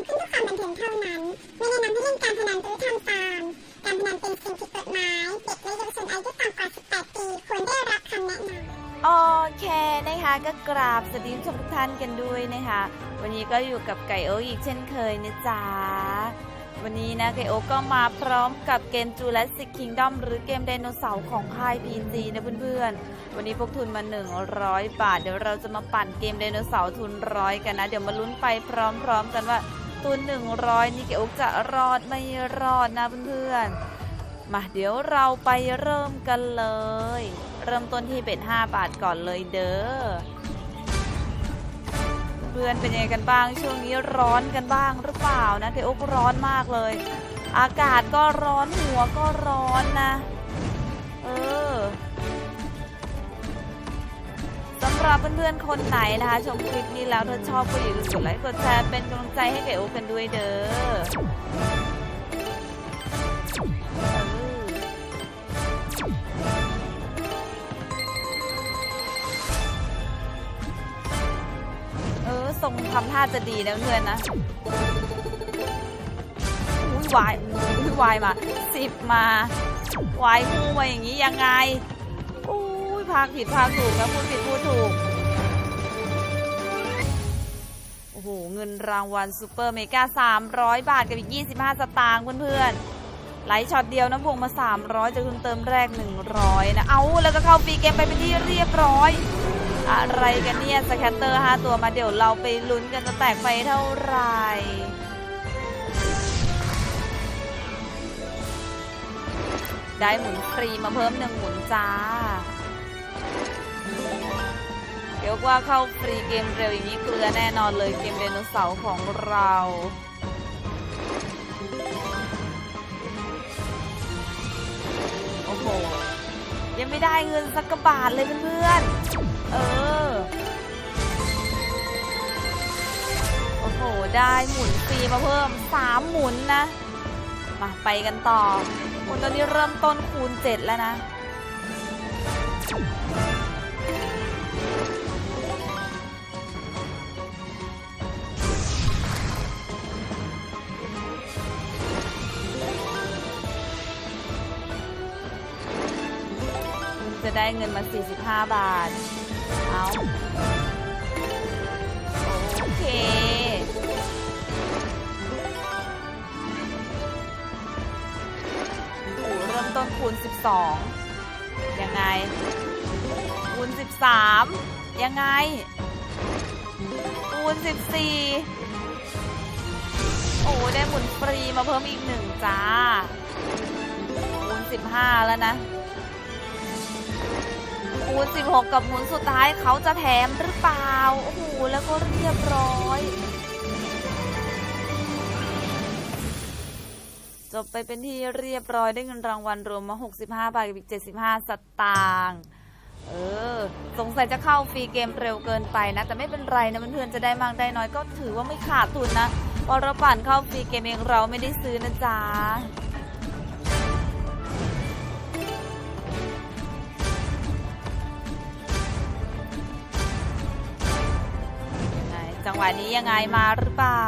ำขึ้นเพื่อความบันเทิงเท่านั้น ไม่แนะนำให้เล่นการพนันหรือทำตามการพนันเป็นสิ่งผิดกฎหมาย เด็กและเยาวชนอายุต่ำกว่า 18 ปีควรได้รับคำแนะนำโอเคนะคะก็กราบสวัสดีทุกท่านกันด้วยนะคะ วันนี้ก็อยู่กับไก่โอ๊กอีกเช่นเคยนะจ๊ะ วันนี้นะไก่โอ๊กก็มาพร้อมกับเกม Jurassic Kingdom หรือเกมไดโนเสาร์ของค่าย PG นะเพื่อนๆ วันนี้พกทุนมา 100 บาท เดี๋ยวเราจะมาปั่นเกมไดโนเสาร์ทุนร้อยกันนะ เดี๋ยวมาลุ้นไปพร้อมๆกันว่า ทุน100 นี่ไก่โอ๊กจะรอดไม่รอดนะเพื่อนๆ มาเดี๋ยวเราไปเริ่มกันเลย เริ่มต้นที่เบ็ด5บาทก่อนเลยเด้อ เพื่อนเป็นยังไงกันบ้างช่วงนี้ร้อนกันบ้างหรือเปล่านะเทโอกร้อนมากเลย อากาศก็ร้อนหัวก็ร้อนนะ เออ สำหรับเพื่อนๆคนไหนนะคะชมคลิปนี้แล้วถ้าชอบก็อย่าลืมกดไลค์กดแชร์เป็นกำลังใจให้แก่โอกันด้วยเด้อเออเออทรงทำท่าจะดีนะเพื่อนนะอุ้ยวายอุ้ยวายมาสิบมาวายคู่มาอย่างนี้ยังไง อุ้ยพากผิดพากถูกนะพูดผิดพูดถูก โอ้โห เงินรางวัลซูเปอร์เมกา300 บาทกับอีก 25 สตางค์เพื่อนๆ ไหลช็อตเดียวนะบวกมา 300จะคุณเติมแรก 100 นะ เอาแล้วก็เข้าฟรีเกมไปเป็นที่เรียบร้อย อะไรกันเนี่ย สแคตเตอร์ 5 ตัวมาเดี๋ยวเราไปลุ้นกันจะแตกไปเท่าไหร่ได้หมุนฟรีมาเพิ่มหนึ่งหมุนจ้า ยวว่าเข้าฟรีเกมเร็วอย่างนี้เกลือแน่นอนเลยเกมไดโนเสาร์ของเราโอ้โหยังไม่ได้เงินสักกระบาทเลยเพื่อนๆเออโอ้โหได้หมุนฟรีมาเพิ่มสามหมุนนะมาไปกันต่อคนตอนนี้เริ่มต้นคูณ7แล้วนะ จะได้เงินมา 45 บาท เอาโอเค โอ้เริ่มต้นคูณ 12 ยังไง คูณ 13 ยังไง คูณ 14 โอ้ ได้หมุนฟรีมาเพิ่มอีกหนึ่งจ้า คูณ 15 แล้วนะ คูณ16 กับหมุนสุดท้ายเขาจะแถมหรือเปล่า โอ้โห แล้วก็เรียบร้อย จบไปเป็นที่เรียบร้อยได้เงินรางวัลรวมมา 65 บาทกับอีก 75 สตางค์เออ สงสัยจะเข้าฟรีเกมเร็วเกินไปนะ แต่ไม่เป็นไรนะเพื่อนๆจะได้มากได้น้อยก็ถือว่าไม่ขาดทุนนะพราะเราปั่นเข้าฟรีเกมเองเราไม่ได้ซื้อนะจ๊ะ จังหวะนี้ยังไงมาหรือเปล่า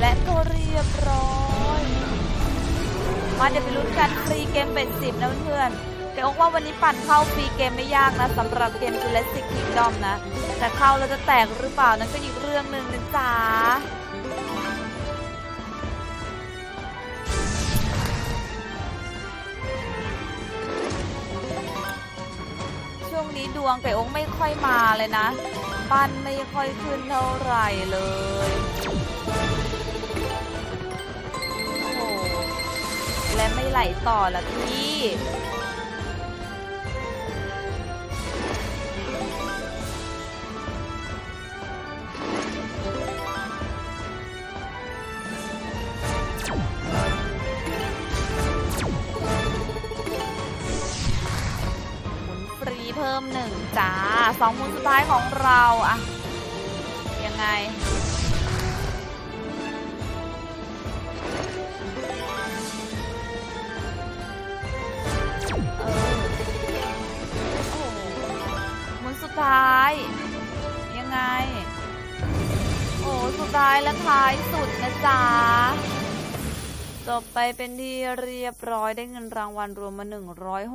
และก็เรียบร้อยมาเดี๋ยวไปลุ้นกันฟรีเกมเป็นสิบนะเพื่อนแต่อกว่าวันนี้ปั่นเข้าฟรีเกมไม่ยากนะสำหรับเกม Jurassic Kingdom นะ แต่เข้าเราจะแตกหรือเปล่านั่นก็อีกเรื่องหนึ่งนะจ๊ะ วงไก่องไม่ค่อยมาเลยนะ ปั้นไม่ค่อยขึ้นเท่าไหร่เลยโอ้โหและไม่ไหลต่อละพี่ มหนึ่งจ้าสองมุนสุดท้ายของเราอะยังไงมุนสุดท้าย ยังไง โอ้สุดท้ายและท้ายสุดนะจ๊ะ จบไปเป็นที่เรียบร้อยได้เงินรางวัลรวมมา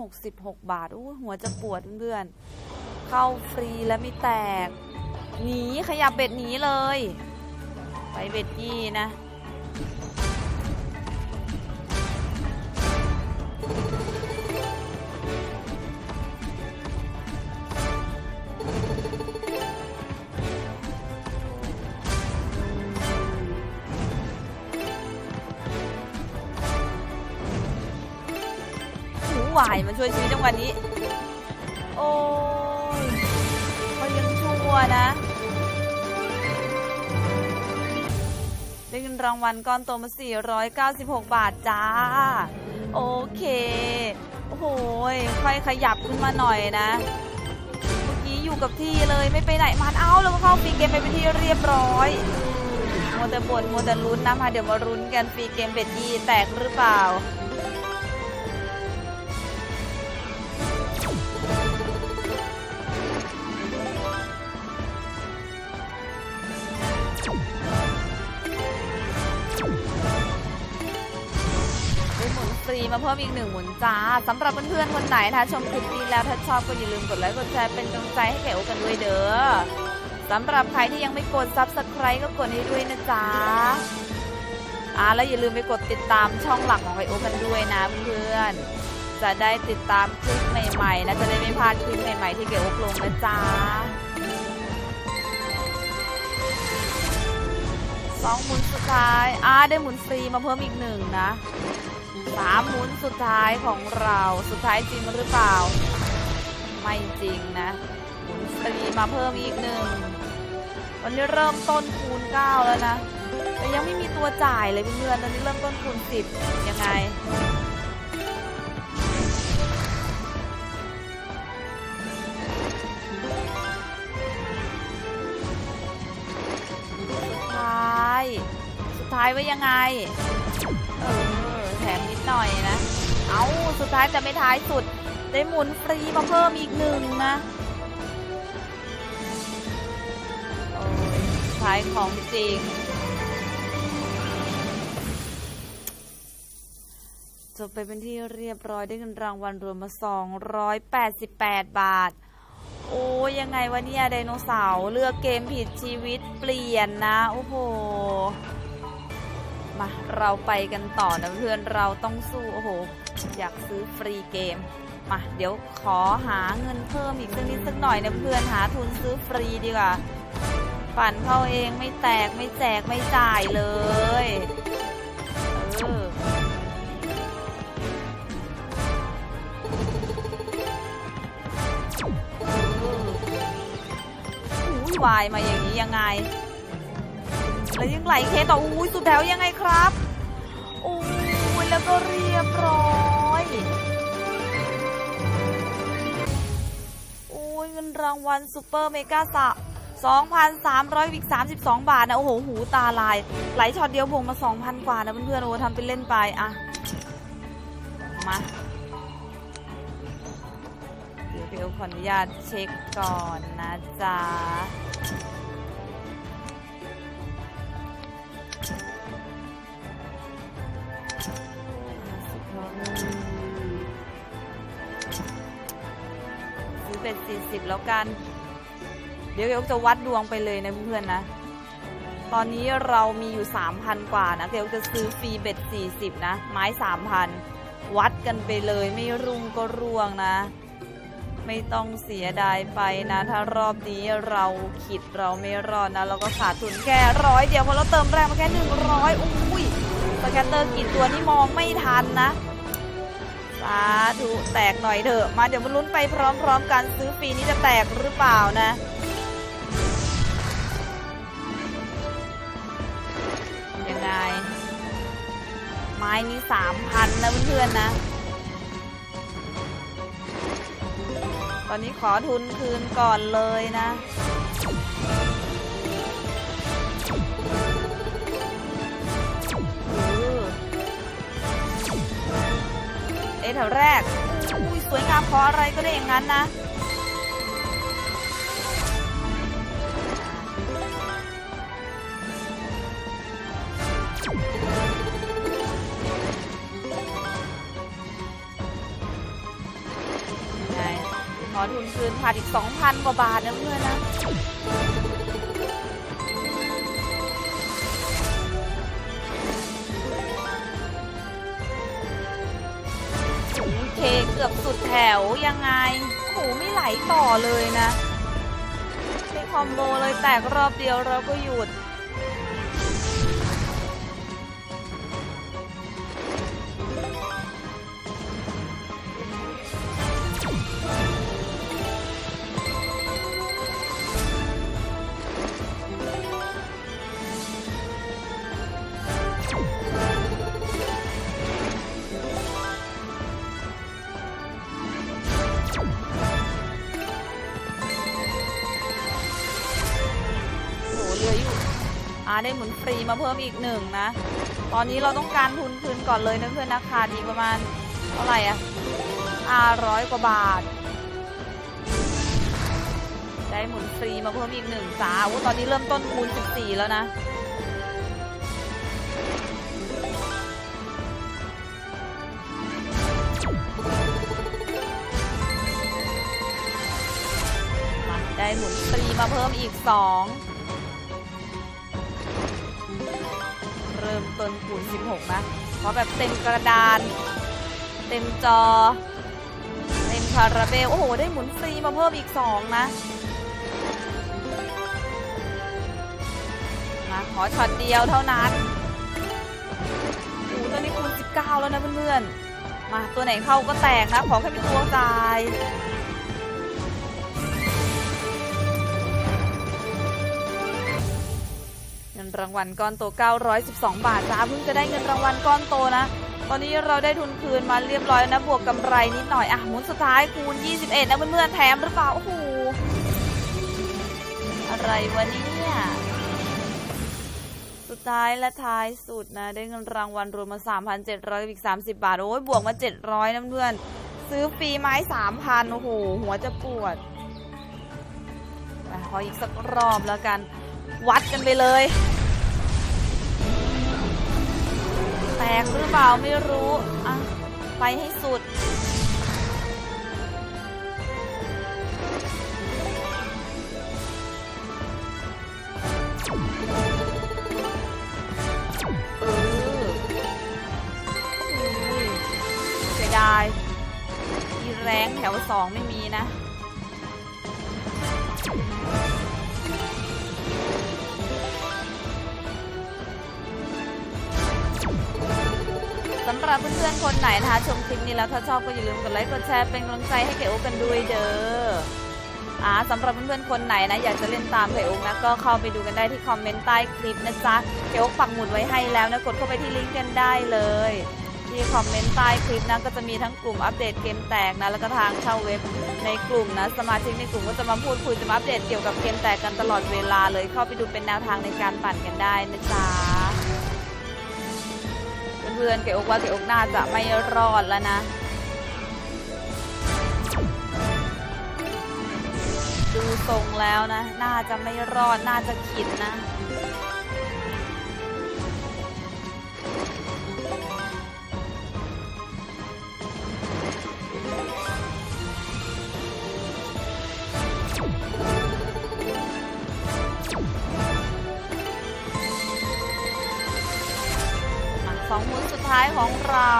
166 บาทอู้หัวจะปวดเพื่อนๆ เข้าฟรีและไม่แตก หนีขยับเบ็ดหนีเลย ไปเบ็ดยี่นะ หูหวายมาช่วยชีวิตจังหวะนี้ โอ้ยเขายังชั่วนะได้เงินรางวัลก้อนโตมา 496 บาทจ้า โอเค โอ้โหยค่อยขยับขึ้นมาหน่อยนะ เมื่อกี้อยู่กับที่เลยไม่ไปไหนมันเอาแล้วก็เข้าฟรีเกมไปเป็นที่เรียบร้อยมัวแต่บ่นมัวแต่ลุ้นนะมาเดี๋ยวมาลุ้นกันฟรีเกมเบ็ดยีแตกหรือเปล่า รีมาเพิ่มอีกหนึ่งหมุนจ้าสำหรับเพื่อนๆคนไหนนะคะชมคลิปนี้แล้วถ้าชอบก็อย่าลืมกดไลค์กดแชร์เป็นกำลังใจให้แก่โอกันด้วยเด้อสำหรับใครที่ยังไม่กด subscribe ก็กดให้ด้วยนะจ๊ะอ่าแล้วอย่าลืมไปกดติดตามช่องหลักของไอโอกันด้วยนะเพื่อนจะได้ติดตามคลิปใหม่ๆนะจะได้ไม่พลาดคลิปใหม่ๆที่เกี่ยวกับลงนะจ๊ะสองหมุนสุดท้ายอ่าได้หมุนฟรีมาเพิ่มอีกหนึ่งนะ สามหมุนสุดท้ายของเราสุดท้ายจริงหรือเปล่า ไม่จริงนะหมุนฟรีมาเพิ่มอีกหนึ่งวันนี้เริ่มต้นคูณ 9 แล้วนะแต่ยังไม่มีตัวจ่ายเลยเพื่อนๆตอนนี้เริ่มต้นคูณ 10 ยังไงสุดท้าย สุดท้ายว่ายังไง หน่อยนะ เอาสุดท้ายแต่ไม่ท้ายสุด ได้หมุนฟรีมาเพิ่มอีกหนึ่งนะโอ้ยสุดท้ายของจริง จบไปเป็นที่เรียบร้อยได้เงินรางวัลรวมมา 288 บาทโอ้ยยังไงวะเนี่ยไดโนเสาร์เลือกเกมผิดชีวิตเปลี่ยนนะ โอ้โห มาเราไปกันต่อนะเพื่อนเราต้องสู้โอ้โห อยากซื้อฟรีเกมมาเดี๋ยวขอหาเงินเพิ่มอีกสักนิดสักหน่อยนะเพื่อนหาทุนซื้อฟรีดีกว่าปั่นเข้าเองไม่แตกไม่แจกไม่จ่ายเลยเอออุ้ยวายมาอย่างนี้ยังไง แล้วยังไหลเคต่ออุ้ยสุดแถวยังไงครับอุ้ยแล้วก็เรียบร้อยอุ้ยเงินรางวัลซูเปอร์เมกาสะ2,300วิก32 บาทนะ โอ้โห หูตาลาย ไหลช็อตเดียวบวกมา 2,000 กว่านะเพื่อนๆโอ้ทำเป็นเล่นไปอะมาเดี๋ยวเดี๋ยวขออนุญาตเช็คก่อนนะจ๊ะ็น40 แล้วกัน เดี๋ยวยกจะวัดดวงไปเลยนะเพื่อนๆนะ ตอนนี้เรามีอยู่ 3,000 กว่านะเดี๋ยวจะซื้อฟรีเบ็ด40 นะ ไม้ 3,000 วัดกันไปเลยไม่รุ่งก็ร่วงนะ ไม่ต้องเสียดายไปนะ ถ้ารอบนี้เราขิดเราไม่รอดนะเราก็ขาดทุนแค่ร้อยเดียวเพราะเราเติมแรงมาแค่ 100 อุ้ยสแกนเตอร์กี่ตัวนี่มองไม่ทันนะ สาธุแตกหน่อยเถอะ มาเดี๋ยวมาลุ้นไปพร้อมๆกันซื้อฟรีนี้จะแตกหรือเปล่านะยังไง ไม้นี้สามพันนะเพื่อนๆนะ ตอนนี้ขอทุนคืนก่อนเลยนะ แถวแรกอุ้ยสวยงามพออะไรก็ได้อย่างนั้นนะ ขอทุนคืนขาดอีก 2,000 กว่าบาทนะเพื่อนนะ วยังไงโอ้โหไม่ไหลต่อเลยนะใช้คอมโบเลยแตกรอบเดียวเราก็หยุด ได้หมุนฟรีมาเพิ่มอีกหนึ่งนะ ตอนนี้เราต้องการทุนคืนก่อนเลยนะเพื่อนนะขาดอีกประมาณเท่าไหร่อะห้าร้อยกว่าบาท ได้หมุนฟรีมาเพิ่มอีกหนึ่งจ้าโอ้ตอนนี้เริ่มต้นคูณ14 แล้วนะได้หมุนฟรีมาเพิ่มอีก 2 เริ่มต้นคูณ16 นะ เพราะแบบเต็มกระดาน เต็มจอ เต็มคาราเบล โอ้โห ได้หมุนฟรีมาเพิ่มอีก 2 นะมาขอช็อตเดียวเท่านั้นโอ้ตอนนี้คูณ19 แล้วนะเพื่อนๆ มาตัวไหนเข้าก็แตกนะ ขอแค่เป็นตัวจ่าย รางวัลก้อนโต 912 บาทจ้าเพิ่งจะได้เงินรางวัลก้อนโตนะ ตอนนี้เราได้ทุนคืนมาเรียบร้อยนะ บวกกำไรนิดหน่อย อะหมุนสุดท้ายคูณ 21 นะเพื่อนๆแถมหรือเปล่า โอ้โห อะไรวะเนี่ยสุดท้ายและท้ายสุดนะ ได้เงินรางวัลรวมมา 3,700อีก30 บาท โอ้ยบวกมา 700นะเพื่อน ซื้อฟรีไม้3,000 โอ้โห หัวจะปวดขออีกสักรอบแล้วกัน วัดกันไปเลย แตกหรือเปล่าไม่รู้ อะ ไปให้สุด เสียดาย มีแรงแถวสองไม่มีนะำหรับเพื่อนๆคนไหนนะคะชมคลิปนี้แล้วถ้าชอบก็อย่าลืมกดไลค์กดแชร์เป็นกำลังใจให้เก๋โอกันด้วยเด้ออ่าสำหรับเพื่อนๆคนไหนนะอยากจะเล่นตามเก๋โอนะก็เข้าไปดูกันได้ที่คอมเมนต์ใต้คลิปนะจ๊ะเก๋โอปักหมุดไว้ให้แล้วนะกดเข้าไปที่ลิงก์กันได้เลยที่คอมเมนต์ใต้คลิปนะก็จะมีทั้งกลุ่มอัปเดตเกมแตกนะแล้วก็ทางเข้าเว็บในกลุ่มนะสมาชิกในกลุ่มก็จะมาพูดคุยจะมาอัปเดตเกี่ยวกับเกมแตกกันตลอดเวลาเลยเข้าไปดูเป็นแนวทางในการปั่นกันได้นะจ๊ะ พื่อนเกอกว่าเกอกน่าจะไม่รอดแล้วนะ ดูทรงแล้วนะ น่าจะไม่รอดน่าจะขิดนะ ของเรา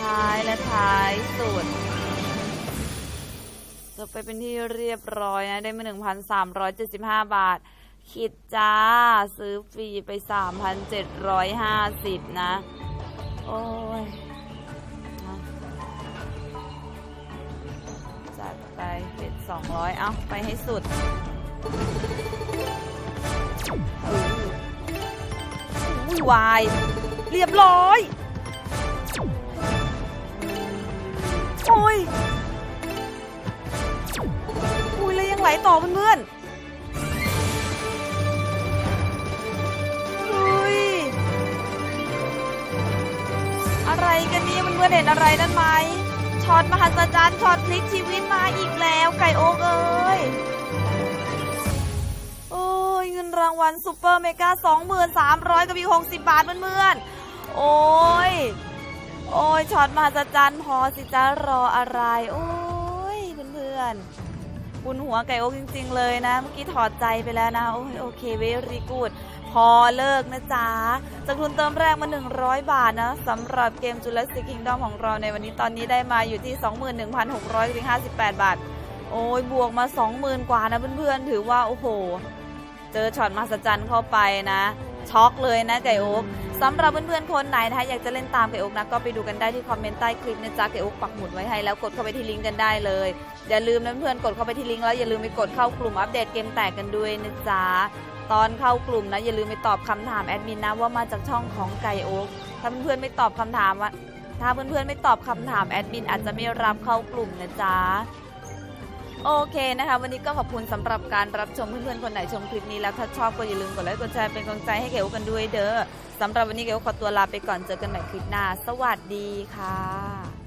ท้ายและท้ายสุดจบไปเป็นที่เรียบร้อยนะ ได้มา 1,375 บาท คิดจ้า ซื้อฟรีไป 3,750 นะ โอ้ยจัดไปเป็ด200เอาไปให้สุดอุ้ยวาย เรียบร้อย เห็นอะไรนั่นไหมช็อตมหัศจรรย์ช็อตพลิกชีวิตมาอีกแล้วไก่โอ๊กเอ้ยโอ้ยเงินรางวัลซูเปอร์เมกา2,300กับอีก60 บาทเพื่อนๆ โอ้ย โอ้ยช็อตมหัศจรรย์พอสิจะรออะไร โอ้ยเพื่อนๆคุณหัวไก่โอ๊กจริง ๆ เลยนะ เมื่อกี้ถอดใจไปแล้วนะ โอ้ยโอเคเวรีกูด พอเลิกนะจ๊ะจากทุนเติมแรกมา 100 บาทนะสำหรับเกม Jurassic Kingdom ของเราในวันนี้ตอนนี้ได้มาอยู่ที่ 21,658 บาท โอ้ยบวกมา 20,000 กว่านะเพื่อนๆ ถือว่า โอ้โห เจอช็อตมหัศจรรย์เข้าไปนะ ช็อกเลยนะไก่โอ๊กสำหรับเพื่อนๆ คนไหนนะคะอยากจะเล่นตามไก่โอ๊กนะ ก็ไปดูกันได้ที่คอมเมนต์ใต้คลิปนะจ๊ะไก่โอ๊กปักหมุดไว้ให้แล้วกดเข้าไปที่ลิงก์กันได้เลย อย่าลืมนะเพื่อนๆกดเข้าไปที่ลิงก์แล้วอย่าลืมไปกดเข้ากลุ่มอัปเดตเกมแตกกันด้วยนะจ๊ะ ตอนเข้ากลุ่มนะอย่าลืมไปตอบคำถามแอดมินนะว่ามาจากช่องของไก่โอ๊กถ้าเพื่อนๆไม่ตอบคำถามว่าถ้าเพื่อนๆไม่ตอบคำถามแอดมินอาจจะไม่รับเข้ากลุ่มนะจ๊ะโอเคนะคะ วันนี้ก็ขอบคุณสำหรับการรับชมเพื่อนๆคนไหนชมคลิปนี้แล้วถ้าชอบก็อย่าลืมกดไลค์กดแชร์เป็นกำลังใจให้เก๋วกันด้วยเด้อสำหรับวันนี้เก๋วขอตัวลาไปก่อนเจอกันใหม่คลิปหน้า สวัสดีค่ะ